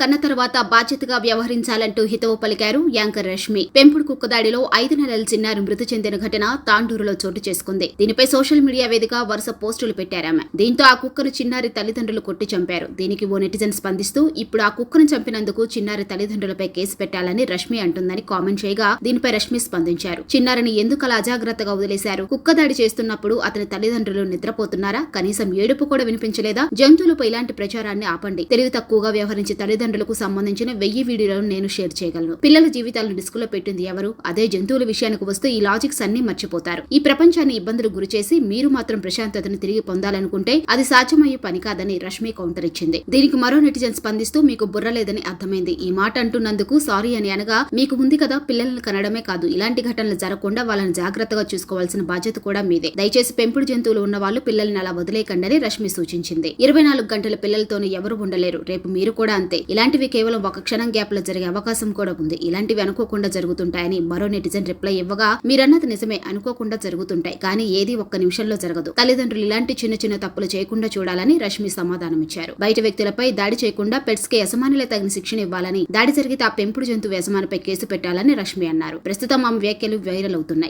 కన్న తర్వాత బాధ్యతగా వ్యవహరించాలంటూ హితవు పలికారు యాంకర్ రష్మి. పెంపుడు కుక్క దాడిలో ఐదు నెలల చిన్నారి మృతి చెందిన ఘటన తాండూరులో చోటు చేసుకుంది. దీనిపై సోషల్ మీడియా వేదిక వరుస పోస్టులు పెట్టారామె దీంతో ఆ కుక్కను చిన్నారి తల్లిదండ్రులు కొట్టి చంపారు. దీనికి ఓ నెటిజన్ స్పందిస్తూ ఇప్పుడు ఆ కుక్కను చంపినందుకు చిన్నారి తల్లిదండ్రులపై కేసు పెట్టాలని రష్మి అంటుందని కామెంట్ చేయగా దీనిపై రష్మి స్పందించారు. చిన్నారిని ఎందుకు అలా అజాగ్రత్తగా వదిలేశారు? కుక్క దాడి చేస్తున్నప్పుడు అతని తల్లిదండ్రులు నిద్రపోతున్నారా? కనీసం ఏడుపు కూడా వినిపించలేదా? జంతువులపై ఇలాంటి ప్రచారాన్ని ఆపండి. తెలివి తక్కువగా వ్యవహరించి తల్లిదండ్రులకు సంబంధించిన వెయ్యి వీడియోలను నేను షేర్ చేయగలను. పిల్లల జీవితాలను డిస్కులో పెట్టింది ఎవరు? అదే జంతువుల విషయానికి వస్తే ఈ లాజిక్స్ అన్ని మర్చిపోతారు. ఈ ప్రపంచాన్ని ఇబ్బందులు గురి చేసి మీరు మాత్రం ప్రశాంతతను తిరిగి పొందాలనుకుంటే అది సాధ్యమయ్యే పని కాదని రష్మి కౌంటర్ ఇచ్చింది. దీనికి మరో నెటిజన్ స్పందిస్తూ మీకు బుర్ర లేదని అర్థమైంది. ఈ మాట అంటున్నందుకు సారీ అని అనగా మీకు ఉంది కదా పిల్లల్ని కనడమే కాదు ఇలాంటి ఘటనలు జరగకుండా వాళ్ళని జాగ్రత్తగా చూసుకోవాల్సిన బాధ్యత కూడా మీదే. దయచేసి పెంపుడు జంతువులు ఉన్న వాళ్ళు పిల్లల్ని అలా వదిలేయకండి అని రష్మి సూచించింది. ఇరవై నాలుగు గంటల పిల్లలతోనే ఎవరు ఉండలేరు. రేపు మీరు కూడా అంతే. ఇలాంటివి కేవలం ఒక క్షణం గ్యాప్లో జరిగే అవకాశం కూడా ఉంది. ఇలాంటివి అనుకోకుండా జరుగుతుంటాయని మరో నెటిజన్ రిప్లై ఇవ్వగా మీరన్నది నిజమే అనుకోకుండా జరుగుతుంటాయి కానీ ఏది ఒక్క నిమిషంలో జరగదు. తల్లిదండ్రులు ఇలాంటి చిన్న చిన్న తప్పులు చేయకుండా చూడాలని రష్మి సమాధానమిచ్చారు బయట వ్యక్తులపై దాడి చేయకుండా పెట్స్కి యజమానులే తగిన శిక్షణ ఇవ్వాలని దాడి జరిగితే ఆ పెంపుడు జంతువు యజమానిపై కేసు పెట్టాలని రష్మి అన్నారు. ప్రస్తుతం ఆమె వ్యాఖ్యలు వైరల్ అవుతున్నాయి.